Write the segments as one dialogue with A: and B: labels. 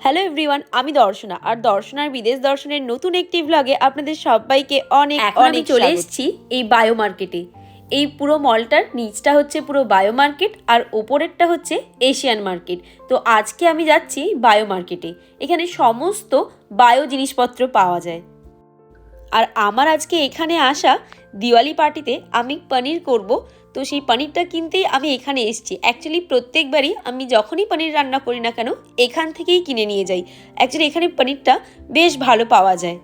A: Hello everyone আমি দর্শনা আর দর্শনার বিদেশ দর্শনের নতুন একটি ভ্লগে আপনাদের সবাইকে অনেক অনেক
B: চলে এসেছি
A: এই বায়ো মার্কেটে এই পুরো মলটার নিচটা হচ্ছে পুরো বায়ো মার্কেট আর ওপরেরটা হচ্ছে এশিয়ান মার্কেট তো আজকে আমি যাচ্ছি বায়ো মার্কেটে এখানে সমস্ত বায়ো জিনিসপত্র পাওয়া যায়। আর আমার আজকে এখানে আসা দিওয়ালি পার্টিতে আমি পনির করব। তো সেই পনিরটা কিনতেই আমি এখানে এসেছি। অ্যাকচুয়ালি প্রত্যেকবারই আমি যখনই পনির রান্না করি না কেন, এখান থেকেই কিনে নিয়ে যাই। অ্যাকচুয়ালি এখানে পনিরটা বেশ ভালো পাওয়া যায়।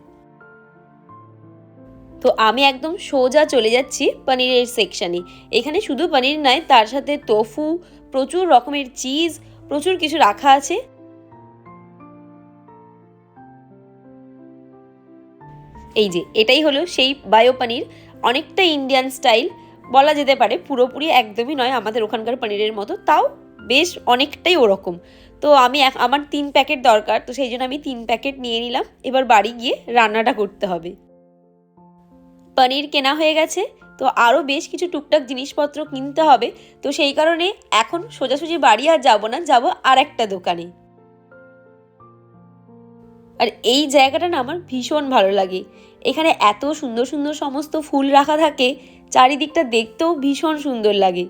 A: তো আমি একদম সোজা চলে যাচ্ছি পনিরের সেকশানে এখানে শুধু পনির নয়, তার সাথে তোফু প্রচুর রকমের চিজ প্রচুর কিছু রাখা আছে। এই যে, এটাই হলো সেই বায়ো পনির। অনেকটা ইন্ডিয়ান স্টাইল বলা যেতে পারে, পুরোপুরি একদমই নয় আমাদের ওখানকার পনিরের মতো, তাও বেশ অনেকটাই ওরকম। তো আমি আমার তিন প্যাকেট দরকার, তো সেই জন্য আমি তিন প্যাকেট নিয়ে নিলাম, এবার বাড়ি গিয়ে রান্নাটা করতে হবে। পনির কেনা হয়ে গেছে, তো আরও বেশ কিছু টুকটাক জিনিসপত্র কিনতে হবে, তো সেই কারণে এখন সোজাসুজি বাড়ি আর যাব না, যাব আর একটা দোকানে। আর এই জায়গাটা না আমার ভীষণ ভালো লাগে এখানে এত সুন্দর সুন্দর সমস্ত ফুল রাখা থাকে, চারিদিকটা দেখতেও ভীষণ সুন্দর লাগে।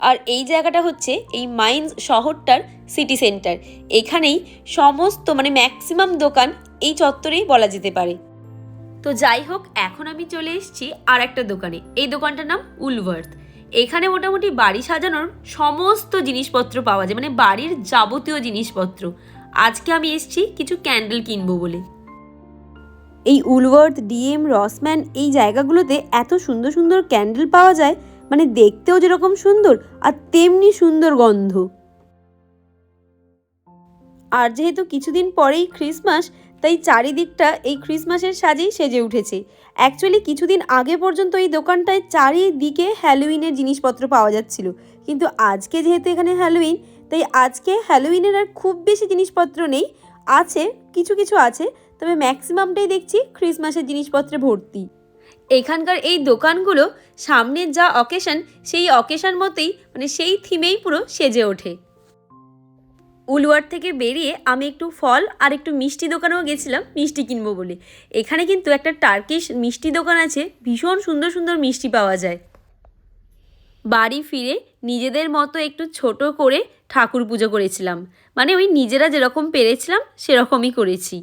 A: আর এই জায়গাটা হচ্ছে এই মাইন্স শহরটার সিটি সেন্টার। এখানেই সমস্ত মানে ম্যাক্সিমাম দোকান এই চত্বরেই বলা যেতে পারে। তো যাই হোক, এখন আমি চলে এসেছি আর একটা দোকানে। এই দোকানটার নাম উলভার্থ এখানে মোটামুটি বাড়ি সাজানোর সমস্ত জিনিসপত্র পাওয়া যায় মানে বাড়ির যাবতীয় জিনিসপত্র। আজকে আমি এসেছি কিছু ক্যান্ডেল কিনবো বলে। এই উলওয়ার্থ ডিএম রসম্যান এই জায়গাগুলোতে এত সুন্দর সুন্দর ক্যান্ডেল পাওয়া যায় মানে দেখতেও যেরকম সুন্দর আর তেমনি সুন্দর গন্ধ। আর যেহেতু কিছুদিন পরেই ক্রিসমাস তাই চারিদিকটা এই ক্রিসমাসের সাজেই সেজে উঠেছে। অ্যাকচুয়ালি কিছুদিন আগে পর্যন্ত এই দোকানটায় চারিদিকে হ্যালোউইনের জিনিসপত্র পাওয়া যাচ্ছিল। কিন্তু আজকে যেহেতু এখানে হ্যালোউইন তাই আজকে হ্যালোউইনের আর খুব বেশি জিনিসপত্র নেই। আছে, কিছু কিছু আছে, তবে ম্যাক্সিমামটাই দেখছি ক্রিসমাসের জিনিসপত্রে ভর্তি। এখানকার এই দোকানগুলো সামনের যা অকেশন সেই অকেশন মতেই মানে সেই থিমেই পুরো সেজে ওঠে। উলুয়ার থেকে বেরিয়ে আমি একটু ফল আর একটু মিষ্টি দোকানেও গেছিলাম, মিষ্টি কিনবো বলে। এখানে কিন্তু একটা টার্কিশ মিষ্টি দোকান আছে, ভীষণ সুন্দর সুন্দর মিষ্টি পাওয়া যায়। বাড়ি ফিরে নিজেদের মতো একটু ছোট করে ঠাকুর পুজো করেছিলাম। মানে ওই নিজেরা যেরকম পেরেছিলাম, সেরকমই করেছি।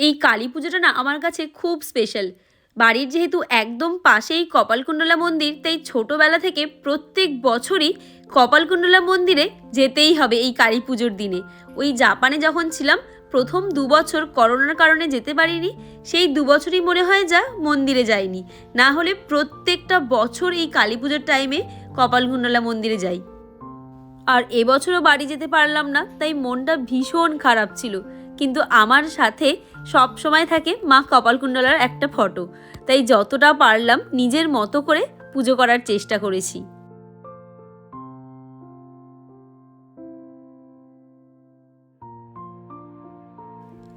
A: এই কালী পুজোটা না আমার কাছে খুব স্পেশাল বাড়ির যেহেতু একদম পাশেই কপালকুণ্ডলা মন্দির, তাই ছোটোবেলা থেকে প্রত্যেক বছরই কপালকুণ্ডলা মন্দিরে যেতেই হবে এই কালী পুজোর দিনে। ওই জাপানে যখন ছিলাম, প্রথম দু বছর করোনার কারণে যেতে পারিনি, সেই দু বছরই মনে হয় যা মন্দিরে যাইনি। না হলে প্রত্যেকটা বছর এই কালী পুজোর টাইমে কপালকুণ্ডলা মন্দিরে যাই। আর এবছরও বাড়ি যেতে পারলাম না, তাই মনটা ভীষণ খারাপ ছিল। কিন্তু আমার সাথে সব সময় থাকে মা কপালকুণ্ডলার একটা ফটো। তাই যতটা পারলাম নিজের মতো করে পুজো করার চেষ্টা করেছি।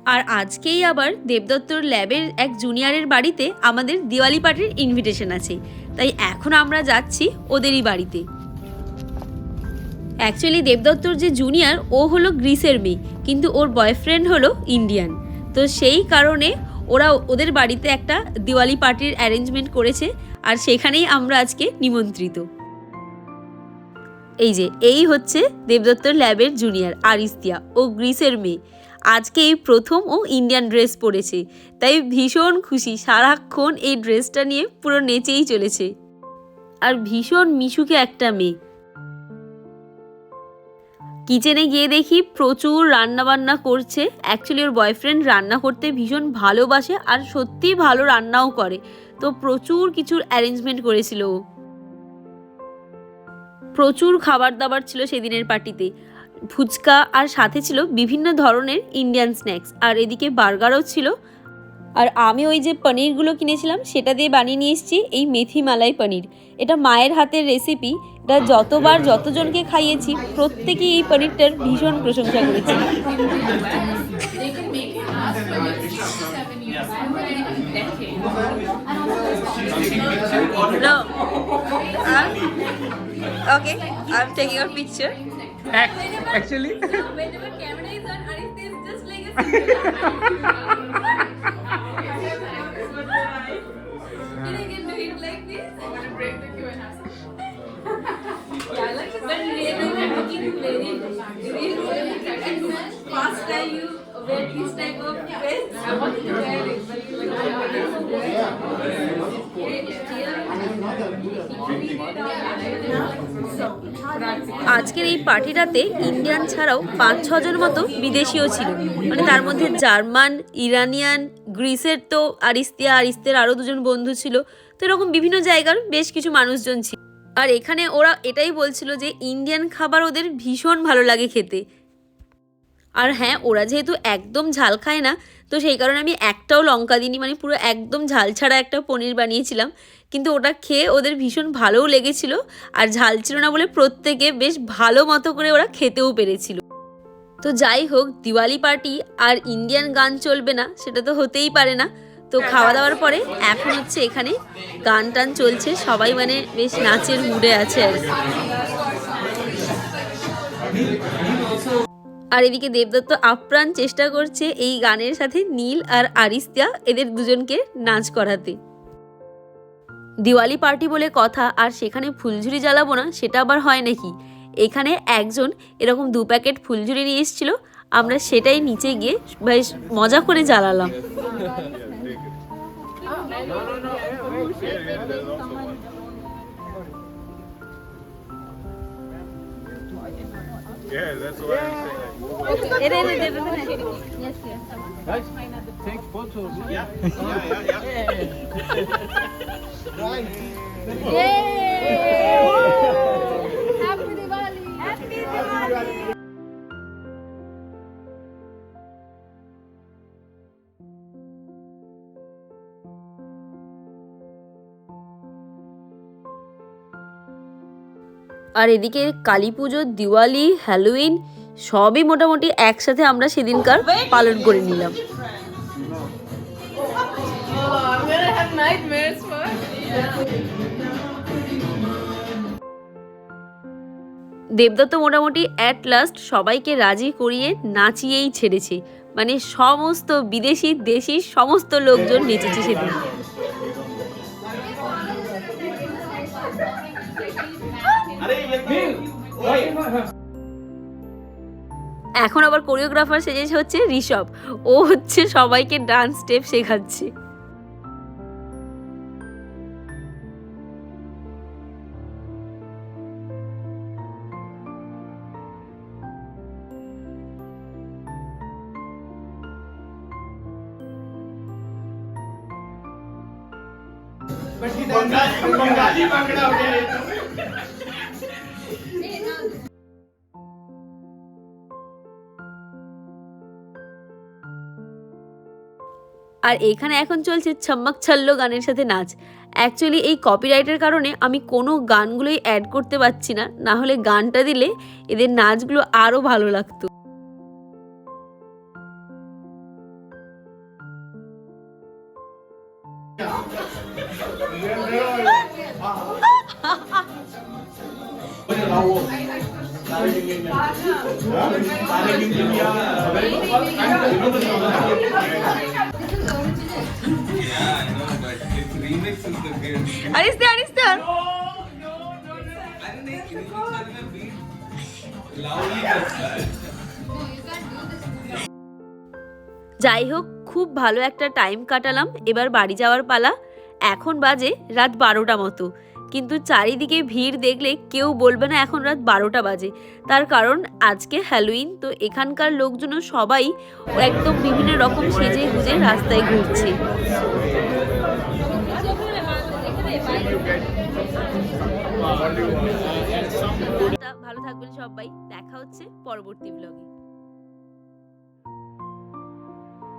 A: আর আজকেই আবার দেবদত্তর ল্যাবের এক জুনিয়রের বাড়িতে আমাদের দিওয়ালি পার্টির ইনভিটেশন আছে। তাই এখন আমরা যাচ্ছি ওদেরই বাড়িতে। অ্যাকচুয়ালি দেবদত্তর যে জুনিয়র, ও হলো গ্রিসের মেয়ে, কিন্তু ওর বয়ফ্রেন্ড হলো ইন্ডিয়ান তো সেই কারণে ওরা ওদের বাড়িতে একটা দিওয়ালি পার্টির অ্যারেঞ্জমেন্ট করেছে আর সেখানেই আমরা আজকে নিমন্ত্রিত। এই যে, এই হচ্ছে দেবদত্তর ল্যাবের জুনিয়র আরিস্তিয়া ও গ্রিসের মেয়ে। আজকে এই প্রথম ও ইন্ডিয়ান ড্রেস পরেছে। তাই ভীষণ খুশি, সারাক্ষণ এই ড্রেসটা নিয়ে পুরো নেচেই চলেছে। আর ভীষণ মিশুকে একটা মেয়ে। কিচেনে গিয়ে দেখি প্রচুর রান্না বান্না করছে। অ্যাকচুয়ালি ওর বয়ফ্রেন্ড রান্না করতে ভীষণ ভালোবাসে আর সত্যিই ভালো রান্নাও করে। তো প্রচুর কিছুর অ্যারেঞ্জমেন্ট করেছিল ও। প্রচুর খাবার দাবার ছিল সেদিনের পার্টিতে ফুচকা আর সাথে ছিল বিভিন্ন ধরনের ইন্ডিয়ান স্ন্যাক্স আর এদিকে বার্গারও ছিল। আর আমি ওই যে পনিরগুলো কিনেছিলাম সেটা দিয়ে বানিয়ে নিয়ে এসেছি এই মেথি মালাই পনির। এটা মায়ের হাতের রেসিপি এটা যতবার যতজনকে খাইয়েছি প্রত্যেকেই এই পনিরটার ভীষণ প্রশংসা করেছে।
B: Actually,
C: whenever camera is. break the queue and some. Yeah, like but really looking very, really, really First time you wear this type of dress. I wanted to wear it, but you
A: আজকের এই পার্টিটাতে Indian ছাড়াও পাঁচ ছজন মতো বিদেশিও ছিল মানে তার মধ্যে জার্মান ইরানিয়ান গ্রিসের তো আরিস্তিয়া আরিস্তের আরও দুজন বন্ধু ছিল তো এরকম বিভিন্ন জায়গার বেশ কিছু মানুষজন ছিল। আর এখানে ওরা এটাই বলছিল যে ইন্ডিয়ান খাবার ওদের ভীষণ ভালো লাগে খেতে। আর হ্যাঁ ওরা যেহেতু একদম ঝাল খায় না, তো সেই কারণে আমি একটাও লঙ্কা দিইনি মানে পুরো একদম ঝাল ছাড়া একটা পনির বানিয়েছিলাম। কিন্তু ওটা খেয়ে ওদের ভীষণ ভালোও লেগেছিল, আর ঝাল ছিল না বলে প্রত্যেকে বেশ ভালো মতো করে ওরা খেতেও পেরেছিল। তো যাই হোক, দিওয়ালি পার্টি আর ইন্ডিয়ান গান চলবে না, সেটা তো হতেই পারে না। তো খাওয়া দাওয়ার পরে এখন হচ্ছে এখানে গান টান চলছে। সবাই মানে বেশ নাচের মুডে আছে আর। আর এদিকে দেবদত্ত আপ্রাণ চেষ্টা করছে এই গানের সাথে নীল আর আরিস্তিয়া এদের দুজনকে নাচ করাতে। দিওয়ালি পার্টি বলে কথা, আর সেখানে ফুলঝুরি জ্বালাবো না, সেটা আবার হয় নাকি? এখানে একজন এরকম দু প্যাকেট ফুলঝুরি নিয়ে এসেছিল, আমরা সেটাই নিচে গিয়ে বেশ মজা করে জ্বালালাম। No, no, no.
D: Yeah, yeah, yeah. Yeah, that's what I'm saying.
A: It is, it is, it is. Yes, yes.
B: Guys, take photos. Yeah, yeah, yeah. yeah. right. Yay!
A: আর এদিকে কালী পুজো, দিওয়ালি হ্যালোইন সবই মোটামুটি একসাথে আমরা সেদিনকার পালন করে নিলাম. দেবদত্ত মোটামুটি অ্যাট লাস্ট সবাইকে রাজি করিয়ে নাচিয়েই ছেড়েছে মানে সমস্ত বিদেশি, দেশি, সমস্ত লোকজন নেচেছে সেদিন এখন আবার কোরিওগ্রাফার সেজেছে হচ্ছে ঋষভ। ও হচ্ছে সবাইকে ডান্স স্টেপ শেখাচ্ছে। আর এখানে এখন চলছে ছম্মক ছল্লো গানের সাথে নাচ। অ্যাকচুয়ালি এই কপিরাইটের কারণে আমি কোনো গানগুলোই অ্যাড করতে পারছি না। না হলে গানটা দিলে এদের নাচগুলো আরও ভালো লাগতো। যাই হোক, খুব ভালো একটা টাইম কাটালাম। এবার বাড়ি যাওয়ার পালা। এখন বাজে রাত বারোটা মতো। কিন্তু চারিদিকে ভিড় দেখলে কেউ বলবে না এখন রাত বারোটা বাজে। তার কারণ আজকে হ্যালোইন তো এখানকার লোকজনও সবাই একদম বিভিন্ন রকম সেজে গুজে রাস্তায় ঘুরছে। ভালো থাকবেন সবাই। দেখা হচ্ছে পরবর্তী ব্লগে